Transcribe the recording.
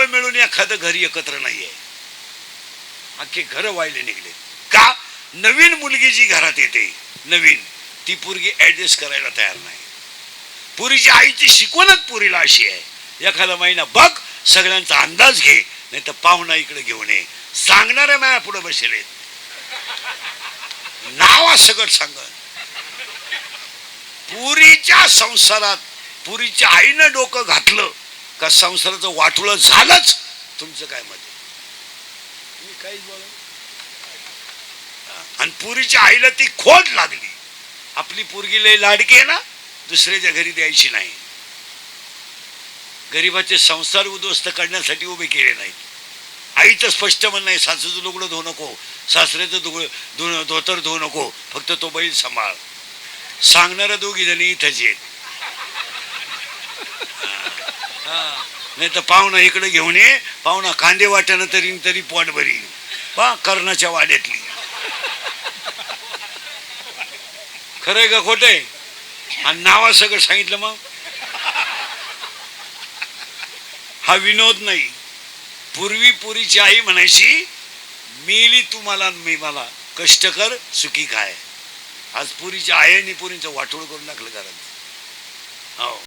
नावं मिळून एखादं घरी एकत्र नाहीये. अख्खे घर वाहिले निघले का? नवीन मुलगी जी घरात येते नवीन ती पोरगी ऍडजस्ट करायला तयार नाही. पुरीच्या आईची शिकवणच पुरीला अशी आहे. एखादा महिना बघ सगळ्यांचा अंदाज घे नाही तर पाहुणा इकडे घेऊन ये. सांगणाऱ्या माया पुढे बसले नावा सगळं सांगत पुरीच्या संसारात पुरीच्या आईनं डोकं घातलं का संसाराचं वाटुळं झालंच? तुमचं काय मत? तुम्ही काहीच बोला आणि पुरीच्या आईला ती खोड लागली. आपली पोरगी लय लाडकी आहे ना? दुसऱ्याच्या घरी द्यायची नाही. गरिबाचे संसार उद्ध्वस्त करण्यासाठी उभे केले नाहीत. आईचं स्पष्ट म्हणणं आहे सासूचं लुगडं धुवू नको सासऱ्याचं दुगडं धुणं धोतर धुवू नको फक्त तो बैल सांभाळ. सांगणाऱ्या दोघी जणी इथंच आहेत. नाही तर पाहुणा इकडे घेऊन ये पाहुणा कांदे वाट्यानं तरी तरी पोट भरी पा कर्णाच्या वाड्यातली. खरंय का खोटंय? आणि नावा सगळं सांगितलं मग? हा विनोद नाही. पूर्वी पुरीची आई म्हणायची मेली तुम्हाला मी मला कष्ट कर सुखी काय आज पुरीच्या आई आणि पुरीचं वाटोळ करून टाकलं कारण हो.